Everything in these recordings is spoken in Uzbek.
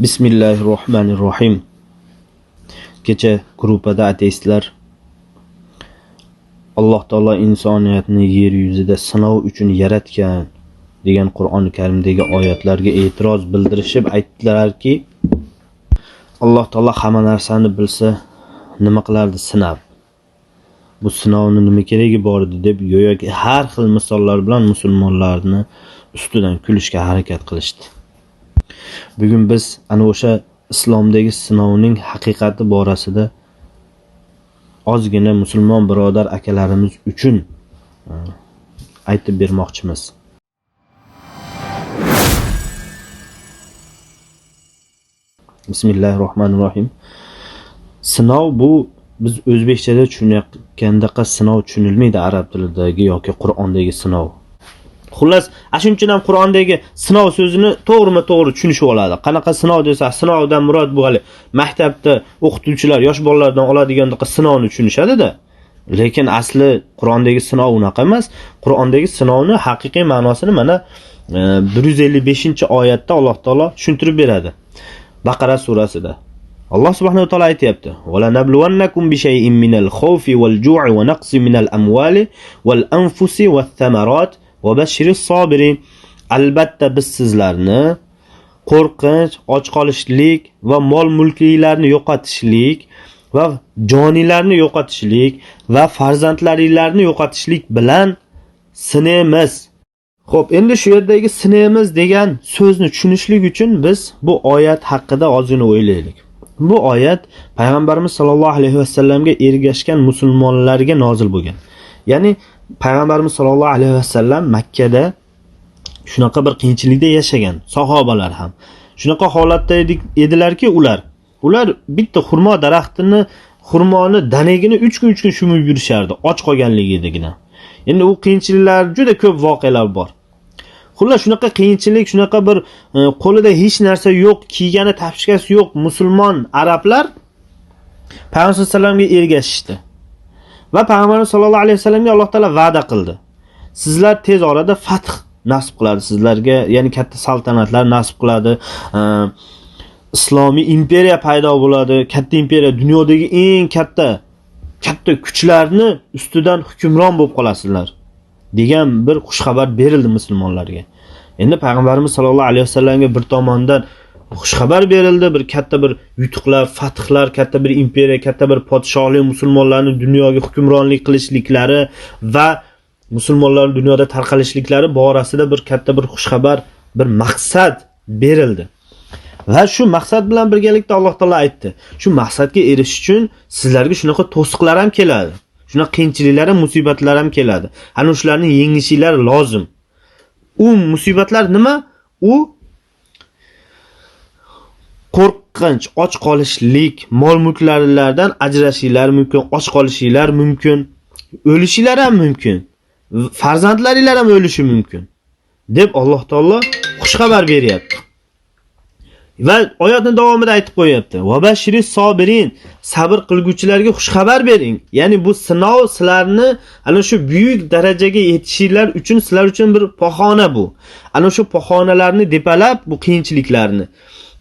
bismillahi Rohmanir Rohim. Kecha gruppada ateistlar Alloh taolo insoniyatni yer yuzida sinov uchun yaratgan degan Qur'oni Karimdagi oyatlarga e'tiroz bildirishib aytdilarki, Alloh taolo hamma narsani bilsa, nima qilardi sinab. Bu sinovni nima keragi bor edi deb go'yoki har xil misollar bilan musulmonlarni ustidan kulishga harakat qilishdi. Bugun biz ana o'sha islomdagi sinovning haqiqati borasida ozgina musulmon birodar akalarimiz uchun e, aytib bermoqchimiz. Bismillahirrohmanirrohim. Sinov bu biz o'zbekchada tushunayotgandaqa sinov tushunilmaydi arab tilidagi yoki Qur'ondagi sinov. Xullas, ashuncha ham Qur'ondagi sinov so'zini to'g'rimi-to'g'ri tushunishib oladi. Qanaqa sinov desa, sinovdan murod bu hali maktabda o'qituvchilar yosh bolalardan oladigan sinovni tushunishadi-da. Lekin asli Qur'ondagi sinov unaqa emas. Qur'ondagi sinovni haqiqiy ma'nosini mana e, 155-oyatda Alloh taolo tushuntirib beradi. Baqara surasida. Alloh subhanahu va taolo aytayapti: "Va lanabluwannakum bi shay'in minal khawfi wal ju'i wa naqsi minal amwali wal anfusi wat thamarat va bashiris sobirin." Albatta biz sizlarni qo'rqinch, och qolishlik va mol-mulkinglarni yo'qotishlik va joninglarni yo'qotishlik va farzandlaringlarni yo'qotishlik bilan sinemiz. Xo'p, endi shu yerdagi sinemiz degan so'zni tushunishlik uchun biz bu oyat haqida ozgina o'ylaylik. Bu oyat payg'ambarimiz sollallohu alayhi vasallamga ergashgan musulmonlarga nozil bo'lgan. Ya'ni payg'ambarimiz sollallohu alayhi vasallam Makka da shunaqa bir qiyinchilikda yashagan sahobalar ham. Shunaqa holatda edilarki ular. Ular bitta xurmo daraxtini, xurmoni danagini 3 kun 3 kun shumib yurishardi, och qolganligidagina. Endi u qiyinchiliklar juda ko'p voqealar bor. Xullas shunaqa qiyinchilik, shunaqa bir e, qo'lida hech narsa yo'q, kiygani tapishkasi yo'q musulmon arablar Payg'ambar sollallohu alayhi vasallamga ergashishdi. Va Payg'ambar sollallohu alayhi vasallamga Alloh taolo va'da qildi. Sizlar tez orada fath nasib qiladi sizlarga, ya'ni katta saltanatlar nasib qiladi. Islomiy imperiya paydo bo'ladi. Katta imperiya dunyodagi eng katta katta kuchlarni ustidan hukmron bo'lib qolasizlar. degan bir xushxabar berildi musulmonlarga. Endi payg'ambarimiz sollallohu alayhi vasallamga bir tomondan xushxabar berildi, bir katta bir yutuqlar, fathlar, katta bir imperiya, katta bir podshohlik musulmonlarni dunyoga hukmronlik qilishliklari va musulmonlarning dunyoda tarqalishliklari borasida bir katta bir xushxabar, bir maqsad berildi. Va shu maqsad bilan birgalikda Alloh taolo aytdi. Shu maqsadga erishish uchun sizlarga shunaqa to'siqlar ham keladi. Shunaqa qiyinchiliklar ham, musibatlar ham keladi. Ana shularni yengishinglar lozim. U musibatlar nima? U qo'rqinch, och qolishlik, mol mulklaridan ajrashinglar mumkin, och qolishinglar mumkin, o'lishinglar ham mumkin. Farzandlaringlar ham o'lishi mumkin. deb Alloh taolo xushxabar beryapti. Va oyatning davomida aytib qo'yapti. Va bashiris sobirin, sabr qilguvchilarga xushxabar bering. Ya'ni bu sinov sizlarni ana shu buyuk darajaga yetishinglar uchun sizlar uchun bir pohona bu. Ana shu pohonalarni depalab bu qiyinchiliklarni.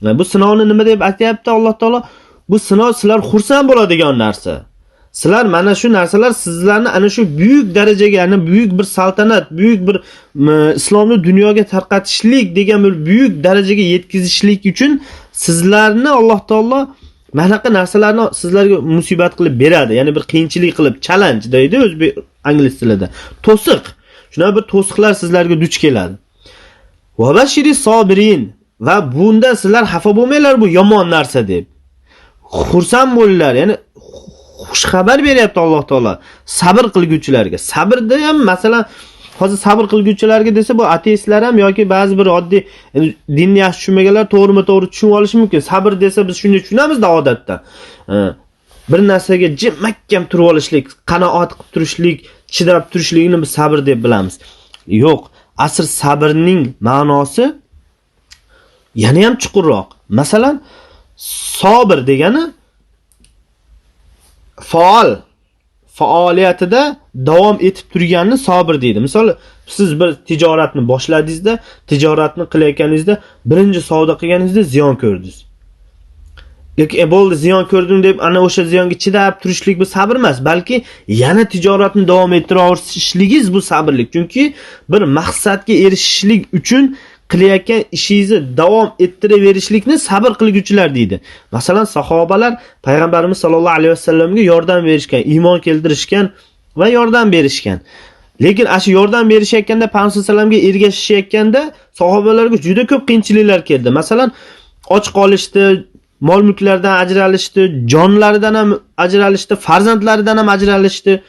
Bu sinovni nima deb aytayapti Alloh taolo? Bu sinov sizlar xursand bo'ladigan narsa. Sizlar mana shu narsalar sizlarni ana shu buyuk darajaga, ya'ni buyuk bir saltanat, buyuk bir islomni dunyoga tarqatishlik degan bir buyuk darajaga yetkazishlik uchun sizlarni Alloh taolo manaqa narsalarni sizlarga musibat qilib beradi. Ya'ni bir qiyinchilik qilib challenge deydi o'zbek ingliz tilida. To'siq. Shuna bir to'siqlar sizlarga duch keladi. Va bashiri sobirin va bunda sizlar xafa bo'lmanglar bu yomon narsa deb. Xursand bo'linglar, ya'ni xushxabar beryapti Alloh taolo sabr qilguvchilarga. Sabrda ham masalan hozir sabr qilguvchilarga desa bu ateistlar ham yoki ba'zi bir oddiy dinni yaxshi tushunmaganlar to'g'rimi-to'g'ri tushunib olishi mumkin. Sabr desa biz shunday tushunamizda odatda. Bir narsaga jim mahkam turib olishlik, qanoat qilib turishlik, chidab turishlikni biz sabr deb bilamiz. Yo'q, asr sabrning ma'nosi yana ham chuqurroq. Masalan, sobir degani faol faoliyatida davom etib turganini sobir deydi. Misol siz bir tijoratni boshladingizda, tijoratni qilayotganingizda birinchi savdo qilganingizda ziyon ko'rdingiz. yoki e, bo'ldi ziyon ko'rdim deb ana o'sha ziyonga chidab turishlik bu sabr emas balki yana tijoratni davom ettiraverishligingiz bu sabrlik chunki bir maqsadga erishishlik uchun qilayotgan ishingizni davom ettiraverishlikni sabr qilguvchilar deydi. Masalan sahobalar payg'ambarimiz sollallohu alayhi vasallamga yordam berishgan iymon keltirishgan va yordam berishgan. Lekin ana shu yordam berishayotganda payg'ambar sallallohu alayhi vasallamga ergashishayotganda sahobalarga juda ko'p qiyinchiliklar keldi. Masalan och qolishdi mol mulklardan ajralishdi jonlaridan ham ajralishdi farzandlaridan ham ajralishdi.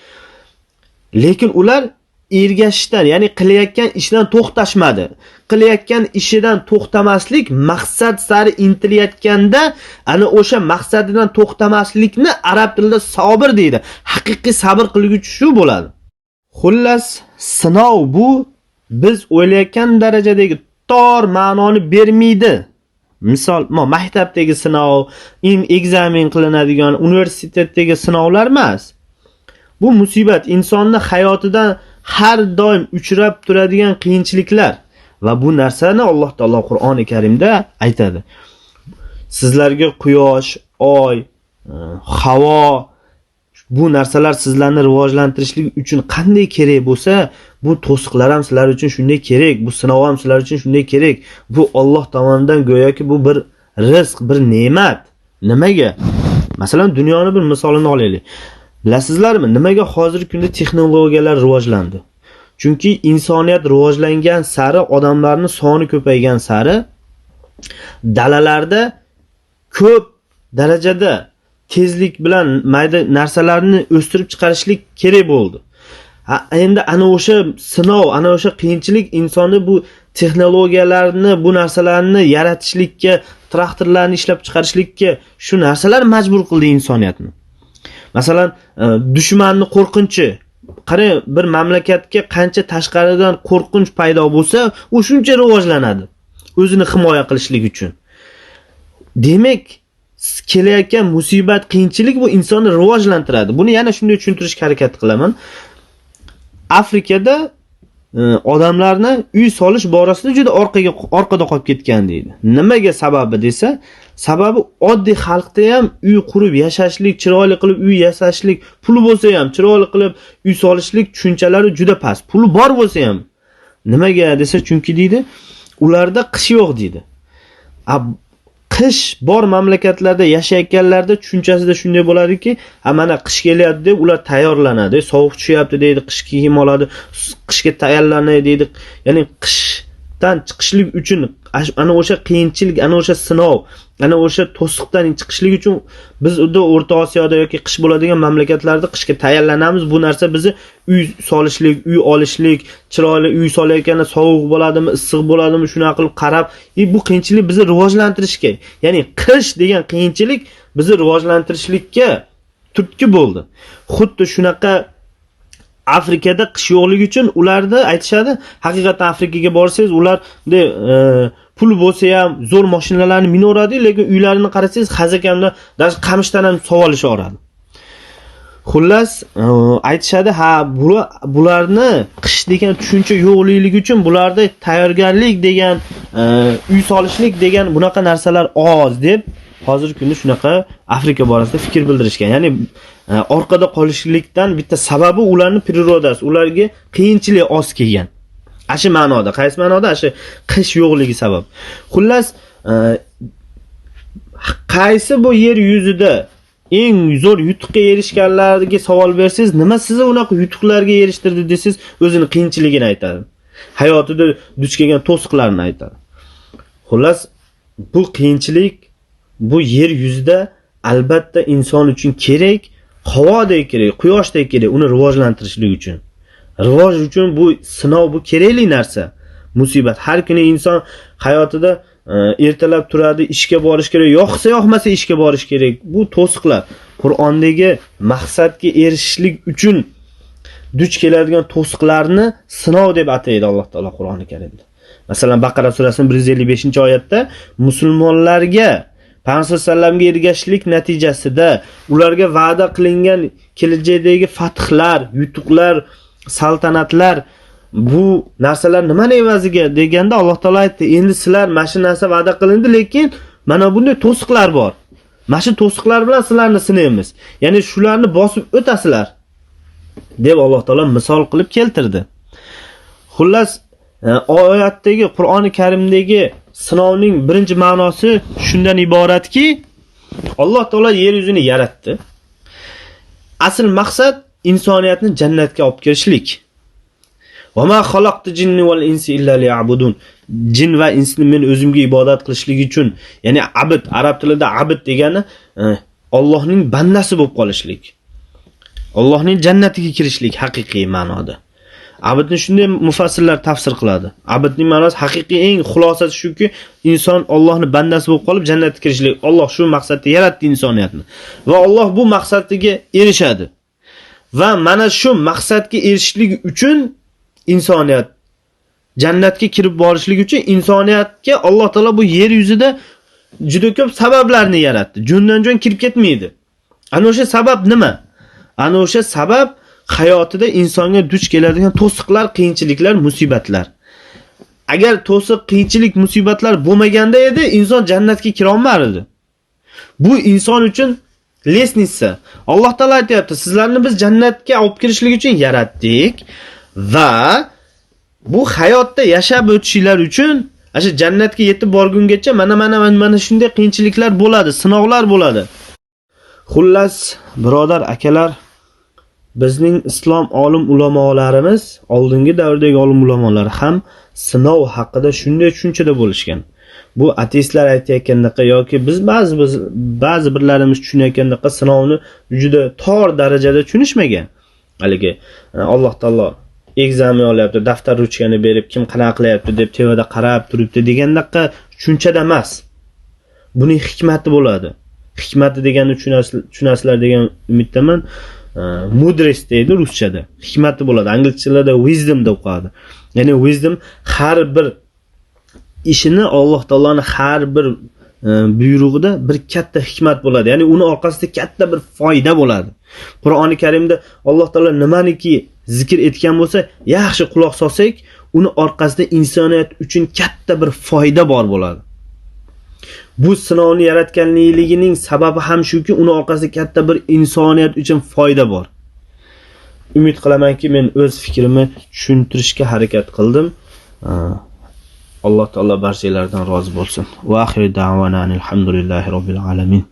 Lekin ular ergashishdan ya'ni qilayotgan ishidan to'xtashmadi. Qilayotgan ishidan to'xtamaslik maqsad sari intilayotganda ana o'sha maqsadidan to'xtamaslikni arab tilida sabr deydi. Haqiqiy sabr qilguchi shu bo'ladi. Xullas sinov bu biz o'ylayotgan darajadagi tor ma'noni bermaydi. Misol maktabdagi sinov in ekzamen qilinadigan universitetdagi sinovlar emas. Bu musibat insonni hayotidan har doim uchrab turadigan qiyinchiliklar. Va bu narsani alloh taolo qur'oni karimda aytadi. Sizlarga quyosh oy e, havo bu narsalar sizlarni rivojlantirishlik uchun qanday kerak bo'lsa bu to'siqlar ham sizlar uchun shunday kerak bu sinov ham sizlar uchun shunday kerak. Bu Alloh tomonidan go'yoki bu bir rizq bir ne'mat. Nimaga? Masalan dunyoni bir misolini olaylik. Bilasizlarmi nimaga hozirgi kunda texnologiyalar rivojlandi? Chunki insoniyat rivojlangan sari odamlarni soni ko'paygan sari dalalarda ko'p darajada tezlik bilan mayda narsalarni o'stirib chiqarishlik kerak bo'ldi. Endi ana o'sha sinov ana o'sha qiyinchilik insonni bu texnologiyalarni bu narsalarni yaratishlikka traktorlarni ishlab chiqarishlikka shu narsalar majbur qildi insoniyatni. Masalan e, dushmanni qo'rqinchi. Qarang bir mamlakatga qancha tashqaridan qo'rqinch paydo bo'lsa u shuncha rivojlanadi. O'zini himoya qilishlik uchun. Demak kelayotgan musibat qiyinchilik bu insonni rivojlantiradi. Buni yana shunday tushuntirishga harakat qilaman. Afrikada odamlarni uy solish borasida juda orqaga orqada qolib ketgan deydi. Nimaga sababi desa sababi oddiy xalqda ham uy qurib yashashlik chiroyli qilib uy yasashlik puli bo'lsa ham chiroyli qilib uy solishlik tushunchalari juda past. Puli bor bo'lsa ham. Nimaga desa chunki deydi ularda qish yo'q deydi. Qish bor mamlakatlarda yashayotganlarda tushunchasida shunday bo'ladiki a mana qish kelyapti deb ular tayyorlanadi. Sovuq tushyapti deydi qish kiyim oladi qishga tayyorlanadi deydi. Ya'ni qish dan chiqishlik uchun ana o'sha qiyinchilik ana o'sha sinov ana o'sha to'siqdan chiqishlik uchun biz unda o'rta osiyoda yoki qish bo'ladigan mamlakatlarda qishga tayyorlanamiz. Bu narsa bizni uy solishlik uy olishlik chiroyli uy solayotganda sovuq bo'ladimi issiq bo'ladimi shunaqa qilib qarab и bu qiyinchilik bizni rivojlantirishga ya'ni qish degan qiyinchilik bizni rivojlantirishlikka turtki bo'ldi. Xuddi shunaqa afrikada qish yo'qligi uchun ularni aytishadi haqiqatdan afrikaga borsangiz ular bunday e, pul bo'lsa ham zo'r mashinalarni minaveradi lekin uylarini qarasangiz hazakamda даже qamishdan ham sovolishaveradi xullas e, aytishadi ha bularni qish degan tushuncha yo'qligi uchun bularda tayyorgarlik degan e, uy solishlik degan bunaqa narsalar oz deb hozirgi kunda shunaqa afrika borasida fikr bildirishgan. Ya'ni orqada qolishlikdan bitta sababi ularni prirodasi. Ularga qiyinchilik oz kelgan. Ana ma'noda. Qaysi ma'noda? Ana qish yo'qligi sabab. Xullas e, qaysi bu yer yuzida eng zo'r yutuqqa erishganlarga savol bersangiz nima sizni unaqa yutuqlarga erishtirdi desangiz o'zini qiyinchiligini aytadi. Hayotida duch kelgan to'siqlarni aytadi. Xullas bu qiyinchilik bu yer yuzida albatta inson uchun kerak havodek kerak quyoshdek kerak uni rivojlantirishlik uchun. Rivoj uchun bu sinov bu kerakli narsa. Musibat. Har kuni inson hayotida e, ertalab turadi ishga borish kerak yoqsa yoqmasa ishga borish kerak. Bu to'siqlar. Qur'ondagi maqsadga erishishlik uchun duch keladigan to'siqlarni sinov deb ataydi alloh taolo qur'oni karimda. Masalan baqara surasini bir yuz ellik beshinchi oyatda musulmonlarga payg'ambar sallamga ergashishlik natijasida ularga va'da qilingan kelajakdagi fathlar yutuqlar saltanatlar bu narsalar nimani evaziga deganda alloh taolo aytdi endi sizlar mana shu narsa va'da qilindi lekin mana bunday to'siqlar bor mana shu to'siqlar bilan sizlarni sinaymiz. Ya'ni shularni bosib o'tasizlar deb Alloh taolo misol qilib keltirdi. Xullas, e, oyatdagi Qur'oni Karimdagi sinovning birinchi ma'nosi shundan iboratki, Alloh taolo yer yuzini yaratdi. Asl maqsad insoniyatni jannatga olib kirishlik. Va ma xalaqtu jinni val insi illa liya'budun. Jin va insni men o'zimga ibodat qilishlik uchun, ya'ni abid, arab tilida abid degani e, Allohning bandasi bo'lib qolishlik. Allohning jannatiga kirishlik haqiqiy ma'noda. Abidni shunday mufassirlar tafsir qiladi. abidning ma'nosi haqiqiy eng xulosasi shuki, inson Allohning bandasi bo'lib qolib jannatga kirishlik. Alloh shu maqsadda yaratdi insoniyatni. Va Alloh bu maqsadiga erishadi. Va mana shu maqsadga erishishlik uchun insoniyat jannatga kirib borishlik uchun insoniyatga Alloh taolo bu yer yuzida juda ko'p sabablarni yaratdi. Jondan jon kirib ketmaydi. Ana o'sha sabab nima? Ana o'sha sabab hayotida insonga duch keladigan to'siqlar, qiyinchiliklar, musibatlar. Agar to'siq, qiyinchilik, musibatlar bo'lmaganda edi, inson jannatga kira olmardi. Bu inson uchun lesnitsa. Alloh taolo aytayapti, sizlarni biz jannatga olib kirishlik uchun yaratdik va bu hayotda yashab o'tishinglar uchun ana jannatga yetib borgungacha mana mana mana shunday qiyinchiliklar bo'ladi, sinovlar bo'ladi. Xullas, birodar akalar, bizning islom olim ulamolarimiz, oldingi davrdagi olim ulamolar ham sinov haqida shunday tushunchada bo'lishgan. Bu ateistlar aytayotgandaqa yoki biz ba'zi biz ba'zi birlarimiz tushunayotgandaqa sinovni juda tor darajada tushunishmagan. Haligi e, Alloh taolo ekzamen olyapti, daftar ruchkani berib, kim qanaqa qilyapti deb tevada qarab turibdi degandaqa tushunchada emas. Buning hikmati bo'ladi. Hikmati deganni tushunasizlar degan umiddaman. Mudrost deydi ruschada. Hikmati bo'ladi. Inglizchada wisdom deb qo'yadi. Ya'ni wisdom har bir ishini Alloh taoloning har bir buyrug'ida bir katta hikmat bo'ladi. Ya'ni uni orqasida katta bir foyda bo'ladi. Qur'oni Karimda Alloh taolo nimaniki zikr etgan bo'lsa, yaxshi quloq solsak, uni orqasida insoniyat uchun katta bir foyda bor bo'ladi. Bu sinovni yaratganligining sababi ham shuki, uni orqasida katta bir insoniyat uchun foyda bor. Umid qilamanki, men o'z fikrimni tushuntirishga harakat qildim. Alloh taolo barchalardan rozi bo'lsin. Va oxir da'vana alhamdulillahi robbil alamin.